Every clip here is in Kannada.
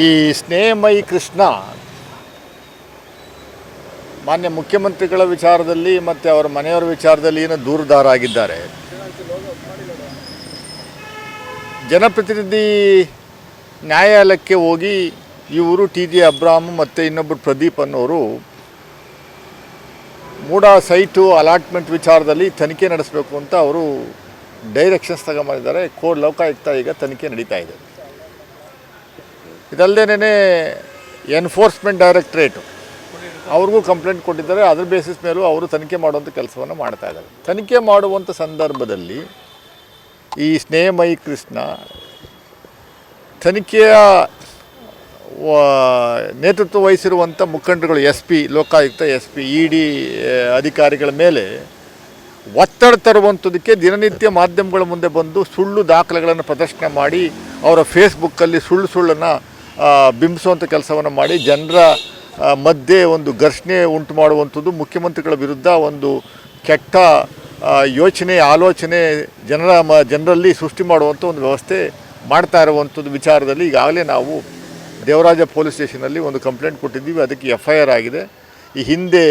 ಈ ಸ್ನೇಹಮಯಿ ಕೃಷ್ಣ, ಮಾನ್ಯ ಮುಖ್ಯಮಂತ್ರಿಗಳ ವಿಚಾರದಲ್ಲಿ ಮತ್ತು ಅವರ ಮನೆಯವರ ವಿಚಾರದಲ್ಲಿ ಏನು ದೂರದಾರಾಗಿದ್ದಾರೆ ಜನಪ್ರತಿನಿಧಿ ನ್ಯಾಯಾಲಯಕ್ಕೆ ಹೋಗಿ ಇವರು ಟಿ ಜಿ ಅಬ್ರಾಮ್ ಮತ್ತು ಇನ್ನೊಬ್ಬರು ಪ್ರದೀಪ್ ಅನ್ನೋರು ಮೂಡ ಸೈಟು ಅಲಾಟ್ಮೆಂಟ್ ವಿಚಾರದಲ್ಲಿ ತನಿಖೆ ನಡೆಸಬೇಕು ಅಂತ ಅವರು ಡೈರೆಕ್ಷನ್ಸ್ ತಗೊಂಬಂದಿದ್ದಾರೆ. ಕೋರ್ಟ್ ಲೋಕಾಯುಕ್ತ ಈಗ ತನಿಖೆ ನಡೀತಾ ಇದೆ. ಇದಲ್ಲದೇನೆ ಎನ್ಫೋರ್ಸ್ಮೆಂಟ್ ಡೈರೆಕ್ಟ್ರೇಟು. ಅವ್ರಿಗೂ ಕಂಪ್ಲೇಂಟ್ ಕೊಟ್ಟಿದ್ದಾರೆ, ಅದ್ರ ಬೇಸಿಸ್ ಮೇಲೂ ಅವರು ತನಿಖೆ ಮಾಡುವಂಥ ಕೆಲಸವನ್ನು ಮಾಡ್ತಾ ಇದ್ದಾರೆ. ತನಿಖೆ ಮಾಡುವಂಥ ಸಂದರ್ಭದಲ್ಲಿ ಈ ಸ್ನೇಹಮಯಿ ಕೃಷ್ಣ ತನಿಖೆಯ ನೇತೃತ್ವ ವಹಿಸಿರುವಂಥ ಮುಖಂಡರುಗಳು S P, Lokayukta S P, E D ಅಧಿಕಾರಿಗಳ ಮೇಲೆ ಒತ್ತಡ ತರುವಂಥದಕ್ಕೆ ದಿನನಿತ್ಯ ಮಾಧ್ಯಮಗಳ ಮುಂದೆ ಬಂದು ಸುಳ್ಳು ದಾಖಲೆಗಳನ್ನು ಪ್ರದರ್ಶನ ಮಾಡಿ ಅವರ ಫೇಸ್ಬುಕ್ಕಲ್ಲಿ ಸುಳ್ಳು ಸುಳ್ಳನ್ನು ಬಿಂಬಿಸುವಂಥ ಕೆಲಸವನ್ನು ಮಾಡಿ ಜನರ ಮಧ್ಯೆ ಒಂದು ಘರ್ಷಣೆ ಉಂಟು ಮಾಡುವಂಥದ್ದು ಮುಖ್ಯಮಂತ್ರಿಗಳ ವಿರುದ್ಧ ಒಂದು ಕೆಟ್ಟ ಯೋಚನೆ, ಆಲೋಚನೆ ಜನರ ಮ, ಜನರಲ್ಲಿ ಸೃಷ್ಟಿ ಮಾಡುವಂಥ ಒಂದು ವ್ಯವಸ್ಥೆ ಮಾಡ್ತಾ ಇರುವಂಥದ್ದು ವಿಚಾರದಲ್ಲಿ ಈಗಾಗಲೇ ನಾವು ದೇವರಾಜ ಪೊಲೀಸ್ ಸ್ಟೇಷನಲ್ಲಿ ಒಂದು ಕಂಪ್ಲೇಂಟ್ ಕೊಟ್ಟಿದ್ದೀವಿ, ಅದಕ್ಕೆ ಎಫ್ ಐ ಆರ್ ಆಗಿದೆ. ಈ ಹಿಂದೆ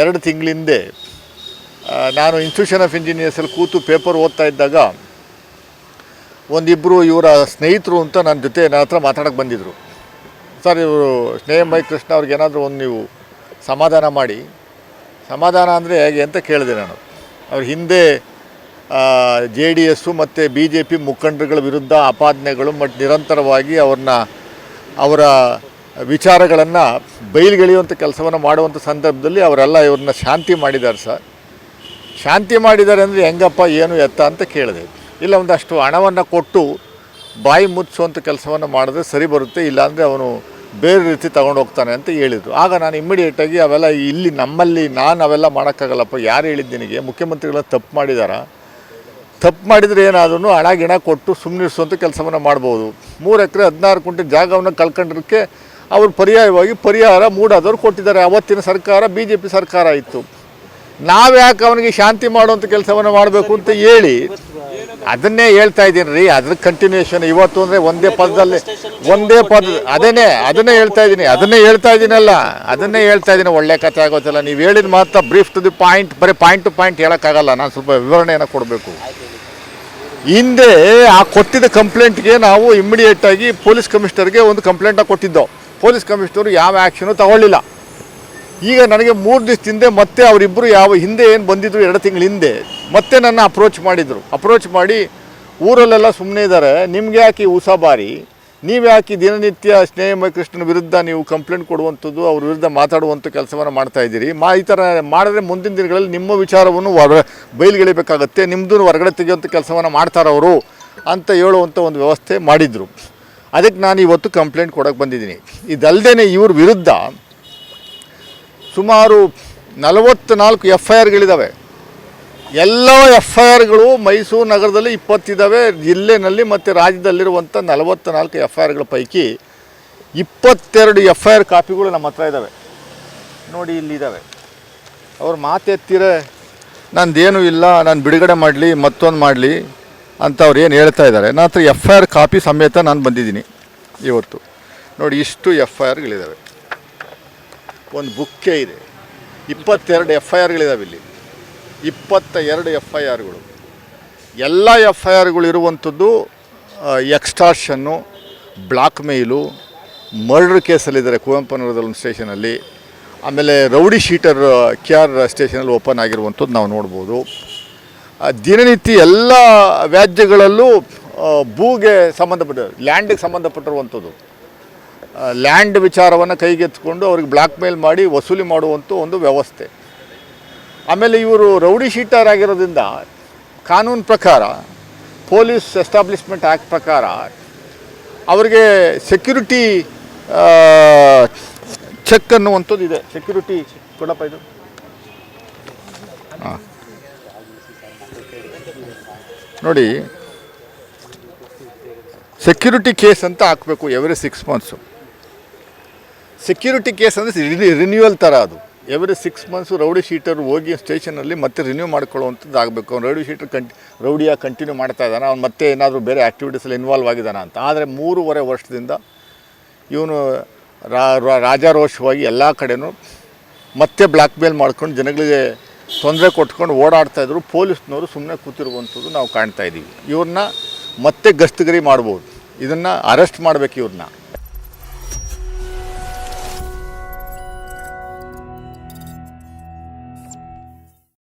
ಎರಡು ತಿಂಗಳಿಂದೆ ನಾನು ಇನ್ಸ್ಟಿಟ್ಯೂಷನ್ ಆಫ್ ಇಂಜಿನಿಯರ್ಸಲ್ಲಿ ಕೂತು ಪೇಪರ್ ಓದ್ತಾ ಇದ್ದಾಗ ಒಂದಿಬ್ಬರು ಇವರ ಸ್ನೇಹಿತರು ಅಂತ ನನ್ನ ಜೊತೆ ನನ್ನ ಹತ್ರ ಮಾತಾಡೋಕ್ಕೆ ಬಂದಿದ್ದರು ಸರ್, ಇವರು ಸ್ನೇಹ ಮೈ ಕೃಷ್ಣ ಅವ್ರಿಗೆ ಏನಾದರೂ ಒಂದು ನೀವು ಸಮಾಧಾನ ಮಾಡಿ. ಸಮಾಧಾನ ಅಂದರೆ ಹೇಗೆ ಅಂತ ಕೇಳಿದೆ ನಾನು. ಅವ್ರ ಹಿಂದೆ ಜೆ ಡಿ ಎಸ್ಸು ಮತ್ತು ಬಿ ಜೆ ಪಿ ಮುಖಂಡರುಗಳ ವಿರುದ್ಧ ಆಪಾದನೆಗಳು ಮತ್ತು ನಿರಂತರವಾಗಿ ಅವ್ರನ್ನ ಅವರ ವಿಚಾರಗಳನ್ನು ಬಯಲುಗೆಳೆಯುವಂಥ ಕೆಲಸವನ್ನು ಮಾಡುವಂಥ ಸಂದರ್ಭದಲ್ಲಿ ಅವರೆಲ್ಲ ಇವ್ರನ್ನ ಶಾಂತಿ ಮಾಡಿದ್ದಾರೆ ಸರ್. ಶಾಂತಿ ಮಾಡಿದ್ದಾರೆ ಅಂದರೆ ಹೆಂಗಪ್ಪ, ಏನು ಎತ್ತ ಅಂತ ಕೇಳಿದೆ. ಇಲ್ಲ, ಒಂದಷ್ಟು ಹಣವನ್ನು ಕೊಟ್ಟು ಬಾಯಿ ಮುಚ್ಚುವಂಥ ಕೆಲಸವನ್ನು ಮಾಡಿದ್ರೆ ಸರಿ ಬರುತ್ತೆ, ಇಲ್ಲಾಂದರೆ ಅವನು ಬೇರೆ ರೀತಿ ಹೋಗ್ತಾನೆ ಅಂತ ಹೇಳಿದರು. ಆಗ ನಾನು ಇಮ್ಮಿಡಿಯೇಟಾಗಿ ಅವೆಲ್ಲ ಇಲ್ಲಿ ನಮ್ಮಲ್ಲಿ ನಾನು ಅವೆಲ್ಲ ಮಾಡೋಕ್ಕಾಗಲ್ಲಪ್ಪ, ಯಾರು ಹೇಳಿದ್ದು ನಿನಗೆ? ಮುಖ್ಯಮಂತ್ರಿಗಳ ತಪ್ಪು ಮಾಡಿದಾರ? ತಪ್ಪು ಮಾಡಿದರೆ ಏನಾದ್ರೂ ಹಣ, ಗಿಣ ಕೊಟ್ಟು ಸುಮ್ಮನಿರಿಸುವಂಥ ಕೆಲಸವನ್ನು ಮಾಡ್ಬೋದು. ಮೂರು ಎಕರೆ ಹದಿನಾರು ಕುಂಟೆ ಜಾಗವನ್ನು ಕಳ್ಕೊಂಡಿರೋಕ್ಕೆ ಅವರು ಪರ್ಯಾಯವಾಗಿ ಪರಿಹಾರ ಮೂಡಾದವರು ಕೊಟ್ಟಿದ್ದಾರೆ. ಅವತ್ತಿನ ಸರ್ಕಾರ ಬಿ ಜೆ ಪಿ ಸರ್ಕಾರ ಇತ್ತು. ನಾವ್ಯಾಕೆ ಅವನಿಗೆ ಶಾಂತಿ ಮಾಡುವಂಥ ಕೆಲಸವನ್ನು ಮಾಡಬೇಕು ಅಂತ ಹೇಳಿ ಅದನ್ನೇ ಹೇಳ್ತಾ ಇದ್ದೀನಿ ರೀ ಅದ್ರ ಕಂಟಿನ್ಯೂಷನ್ ಇವತ್ತು ಅಂದರೆ ಒಂದೇ ಪದದಲ್ಲಿ ಒಂದೇ ಪದ ಅದನ್ನೇ ಅದನ್ನೇ ಹೇಳ್ತಾ ಇದ್ದೀನಿ ಅದನ್ನೇ ಹೇಳ್ತಾ ಇದ್ದೀನಲ್ಲ ಅದನ್ನೇ ಹೇಳ್ತಾ ಇದ್ದೀನಿ ಒಳ್ಳೆ ಕಥೆ ಆಗೋದಿಲ್ಲ ನೀವು ಹೇಳಿದ ಮಾತ್ರ ಬ್ರೀಫ್ ಟು ದಿ ಪಾಯಿಂಟ್ ಬರೀ ಪಾಯಿಂಟ್ ಟು ಪಾಯಿಂಟ್ ಹೇಳೋಕ್ಕಾಗಲ್ಲ ನಾನು ಸ್ವಲ್ಪ ವಿವರಣೆಯನ್ನು ಕೊಡಬೇಕು. ಹಿಂದೆ ಆ ಕೊಟ್ಟಿದ್ದ ಕಂಪ್ಲೇಂಟ್ಗೆ ನಾವು ಇಮ್ಮಿಡಿಯೇಟಾಗಿ ಪೊಲೀಸ್ ಕಮಿಷನರ್ಗೆ ಒಂದು ಕಂಪ್ಲೇಂಟ ಕೊಟ್ಟಿದ್ದೋ. ಪೊಲೀಸ್ ಕಮಿಷನರ್ ಯಾವ ಆ್ಯಕ್ಷನು ತಗೊಳ್ಳಿಲ್ಲ. ಈಗ ನನಗೆ ಮೂರು ದಿವಸ ಹಿಂದೆ ಮತ್ತೆ ಅವರಿಬ್ಬರು ಯಾವ ಹಿಂದೆ ಏನು ಬಂದಿದ್ರು ಎರಡು ತಿಂಗಳ ಹಿಂದೆ ಮತ್ತೆ ನನ್ನ ಅಪ್ರೋಚ್ ಮಾಡಿದರು. ಅಪ್ರೋಚ್ ಮಾಡಿ ಊರಲ್ಲೆಲ್ಲ ಸುಮ್ಮನೆ ಇದ್ದಾರೆ ನಿಮ್ಗೆ ಯಾಕೆ ಉಸಾಬಾರಿ? ನೀವು ಯಾಕೆ ದಿನನಿತ್ಯ ಸ್ನೇಹ ಕೃಷ್ಣನ ವಿರುದ್ಧ ನೀವು ಕಂಪ್ಲೇಂಟ್ ಕೊಡುವಂಥದ್ದು, ಅವ್ರ ವಿರುದ್ಧ ಮಾತಾಡುವಂಥ ಕೆಲಸವನ್ನು ಮಾಡ್ತಾ ಇದ್ದೀರಿ? ಮಾ, ಈ ಥರ ಮಾಡಿದ್ರೆ ಮುಂದಿನ ದಿನಗಳಲ್ಲಿ ನಿಮ್ಮ ವಿಚಾರವನ್ನು ಹೊರ ಬಯಲುಗೆಳಿಬೇಕಾಗತ್ತೆ ನಿಮ್ಮದು ಹೊರಗಡೆ ತೆಗೆಯುವಂಥ ಕೆಲಸವನ್ನು ಮಾಡ್ತಾರವರು ಅಂತ ಹೇಳುವಂಥ ಒಂದು ವ್ಯವಸ್ಥೆ ಮಾಡಿದರು. ಅದಕ್ಕೆ ನಾನು ಇವತ್ತು ಕಂಪ್ಲೇಂಟ್ ಕೊಡೋಕ್ಕೆ ಬಂದಿದ್ದೀನಿ. ಇದಲ್ಲದೆ ಇವ್ರ ವಿರುದ್ಧ ಸುಮಾರು ನಲವತ್ತ್ನಾಲ್ಕು ಎಫ್ ಐ ಆರ್ಗಳಿದ್ದಾವೆ ಎಲ್ಲ ಎಫ್ ಐ ಆರ್ಗಳು ಮೈಸೂರು ನಗರದಲ್ಲಿ ಇಪ್ಪತ್ತಿದ್ದಾವೆ ಜಿಲ್ಲೆನಲ್ಲಿ ಮತ್ತು ರಾಜ್ಯದಲ್ಲಿರುವಂಥ ನಲವತ್ತ್ನಾಲ್ಕು ಎಫ್ ಐ ಆರ್ಗಳ ಪೈಕಿ ಇಪ್ಪತ್ತೆರಡು ಎಫ್ ಐ ಆರ್ ಕಾಪಿಗಳು ನಮ್ಮ ಹತ್ರ ಇದ್ದಾವೆ ನೋಡಿ ಇಲ್ಲಿದ್ದಾವೆ ಅವ್ರು ಮಾತೆತ್ತಿರ ನಂದೇನು ಇಲ್ಲ, ನಾನು ಬಿಡುಗಡೆ ಮಾಡಲಿ, ಮತ್ತೊಂದು ಮಾಡಲಿ ಅಂತ ಅವ್ರು ಏನು ಹೇಳ್ತಾ ಇದ್ದಾರೆ ನನ್ನ ಹತ್ರ ಎಫ್ ಐ ಆರ್ ಕಾಪಿ ಸಮೇತ ನಾನು ಬಂದಿದ್ದೀನಿ ಇವತ್ತು. ನೋಡಿ ಇಷ್ಟು ಎಫ್ ಐ ಆರ್ಗಳಿದ್ದಾವೆ ಒಂದು ಬುಕ್ಕೇ ಇದೆ. ಇಪ್ಪತ್ತೆರಡು ಎಫ್ ಐ ಆರ್ಗಳಿದಾವೆ ಇಲ್ಲಿ. ಇಪ್ಪತ್ತ ಎರಡು ಎಫ್ ಐ ಆರ್ಗಳು ಎಲ್ಲ ಎಫ್ ಐ ಆರ್ಗಳು ಇರುವಂಥದ್ದು ಎಕ್ಸ್ಟಾರ್ಷನ್ನು, ಬ್ಲಾಕ್ ಮೇಲು ಮರ್ಡರ್ ಕೇಸಲ್ಲಿದ್ದಾರೆ ಕುವೆಂಪನಗರದಲ್ಲಿ ಒಂದು ಸ್ಟೇಷನಲ್ಲಿ. ಆಮೇಲೆ ರೌಡಿ ಶೀಟರ್, ಕೆ ಆರ್ ಸ್ಟೇಷನಲ್ಲಿ ಓಪನ್ ಆಗಿರುವಂಥದ್ದು ನಾವು ನೋಡ್ಬೋದು. ದಿನನಿತ್ಯ ಎಲ್ಲ ವ್ಯಾಜ್ಯಗಳಲ್ಲೂ ಭೂಗೆ ಸಂಬಂಧಪಟ್ಟ, ಲ್ಯಾಂಡಿಗೆ ಸಂಬಂಧಪಟ್ಟಿರುವಂಥದ್ದು. ಲ್ಯಾಂಡ್ ವಿಚಾರವನ್ನು ಕೈಗೆತ್ತಿಕೊಂಡು ಅವ್ರಿಗೆ ಬ್ಲ್ಯಾಕ್ ಮೇಲ್ ಮಾಡಿ ವಸೂಲಿ ಮಾಡುವಂಥ ಒಂದು ವ್ಯವಸ್ಥೆ. ಆಮೇಲೆ ಇವರು ರೌಡಿ ಶೀಟರ್ ಆಗಿರೋದ್ರಿಂದ ಕಾನೂನು ಪ್ರಕಾರ, ಪೊಲೀಸ್ ಎಸ್ಟಾಬ್ಲಿಷ್ಮೆಂಟ್ ಆ್ಯಕ್ಟ್ ಪ್ರಕಾರ ಅವರಿಗೆ ಸೆಕ್ಯೂರಿಟಿ ಚೆಕ್ ಅನ್ನುವಂಥದ್ದು ಇದೆ. ಸೆಕ್ಯೂರಿಟಿ ಕೊಡಪ್ಪ ಇದು. ನೋಡಿ, ಸೆಕ್ಯೂರಿಟಿ ಕೇಸ್ ಅಂತ ಹಾಕಬೇಕು every six months. Security case ಅಂದರೆ ರಿನ್ಯೂವಲ್ ಥರ ಅದು. Every six months rowdy sheeter ಹೋಗಿ ಸ್ಟೇಷನಲ್ಲಿ ಮತ್ತೆ ರಿನ್ಯೂ ಮಾಡ್ಕೊಳ್ಳುವಂಥದ್ದು ಆಗಬೇಕು. ಅವ್ನು ರೌಡಿ ಶೀಟರ್ ಕಂಟಿ ರೌಡಿಯಾಗಿ ಕಂಟಿನ್ಯೂ ಮಾಡ್ತಾ ಇದ್ದಾನೆ. ಅವ್ನು ಮತ್ತೆ ಏನಾದರೂ ಬೇರೆ ಆ್ಯಕ್ಟಿವಿಟೀಸಲ್ಲಿ ಇನ್ವಾಲ್ವ್ ಆಗಿದ್ದಾನೆ ಅಂತ. ಆದರೆ ಮೂರುವರೆ ವರ್ಷದಿಂದ ಇವನು ರಾಜಾರೋಷವಾಗಿ ಎಲ್ಲ ಕಡೆನೂ ಮತ್ತೆ ಬ್ಲ್ಯಾಕ್ ಮೇಲ್ ಮಾಡ್ಕೊಂಡು ಜನಗಳಿಗೆ ತೊಂದರೆ ಕೊಟ್ಕೊಂಡು ಓಡಾಡ್ತಾಯಿದ್ರು ಪೊಲೀಸ್ನವರು ಸುಮ್ಮನೆ ಕೂತಿರುವಂಥದ್ದು ನಾವು ಕಾಣ್ತಾ ಇದ್ದೀವಿ. ಇವ್ರನ್ನ ಮತ್ತೆ ಗಸ್ತಗಿರಿ ಮಾಡ್ಬೋದು. ಇದನ್ನು ಅರೆಸ್ಟ್ ಮಾಡಬೇಕು ಇವ್ರನ್ನ.